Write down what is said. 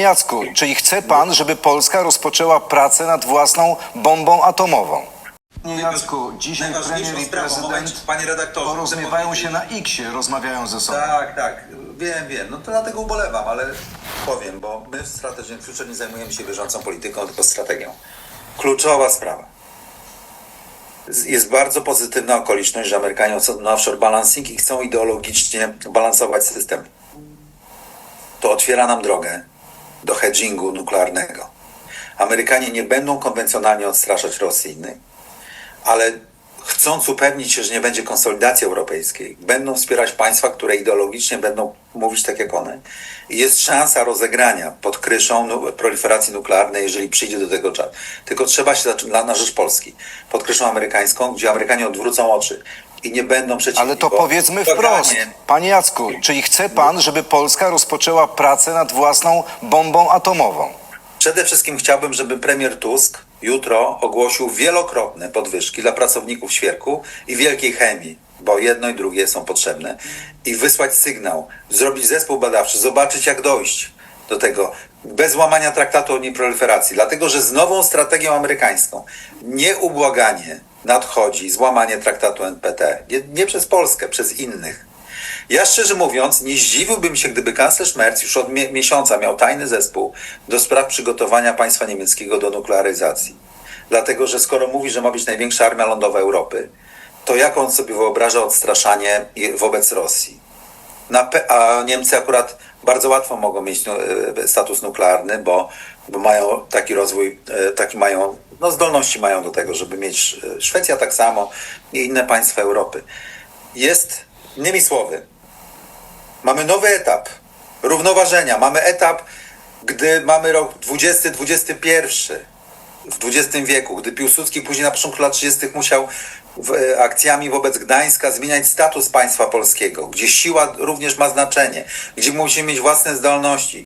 Jacku, czyli chce pan, żeby Polska rozpoczęła pracę nad własną bombą atomową? Nie, Jacku, dzisiaj Najważniejszą premier i sprawą, moment, prezydent panie redaktorze, chcę porozumiewają się powiedzieć- na X-ie, rozmawiają ze sobą. Tak, tak, wiem, wiem. No to dlatego ubolewam, ale powiem, bo my w Strategy Future nie zajmujemy się bieżącą polityką, tylko strategią. Kluczowa sprawa. Z- Jest bardzo pozytywna okoliczność, że Amerykanie są na offshore balancing i chcą ideologicznie balansować system. To otwiera nam drogę do hedgingu nuklearnego. Amerykanie nie będą konwencjonalnie odstraszać Rosji ale chcąc upewnić się, że nie będzie konsolidacji europejskiej, będą wspierać państwa, które ideologicznie będą mówić tak jak one. I jest szansa rozegrania pod kryszą proliferacji nuklearnej, jeżeli przyjdzie do tego czas. Tylko trzeba się zacząć na rzecz Polski. Pod kryszą amerykańską, gdzie Amerykanie odwrócą oczy i nie będą przeciwni. Ale to powiedzmy wprost. Panie Jacku, czyli chce pan, żeby Polska rozpoczęła pracę nad własną bombą atomową? Przede wszystkim chciałbym, żeby premier Tusk jutro ogłosił wielokrotne podwyżki dla pracowników świerku i wielkiej chemii, bo jedno i drugie są potrzebne, i wysłać sygnał, zrobić zespół badawczy, zobaczyć jak dojść do tego bez łamania traktatu o nieproliferacji, dlatego że z nową strategią amerykańską nieubłaganie nadchodzi złamanie traktatu NPT, nie, nie przez Polskę, przez innych. Ja szczerze mówiąc, nie zdziwiłbym się, gdyby kanclerz Merz już od mie- miesiąca miał tajny zespół do spraw przygotowania państwa niemieckiego do nuklearyzacji. Dlatego, że skoro mówi, że ma być największa armia lądowa Europy, to jak on sobie wyobraża odstraszanie wobec Rosji? A Niemcy akurat bardzo łatwo mogą mieć e, status nuklearny, bo, bo mają taki rozwój, e, taki mają, no zdolności mają do tego, żeby mieć e, Szwecja tak samo i inne państwa Europy. Jest, innymi słowy, mamy nowy etap równoważenia. Mamy etap, gdy mamy rok 20-21 w XX wieku, gdy Piłsudski później na początku lat 30. musiał w, e, akcjami wobec Gdańska zmieniać status państwa polskiego, gdzie siła również ma znaczenie, gdzie musimy mieć własne zdolności,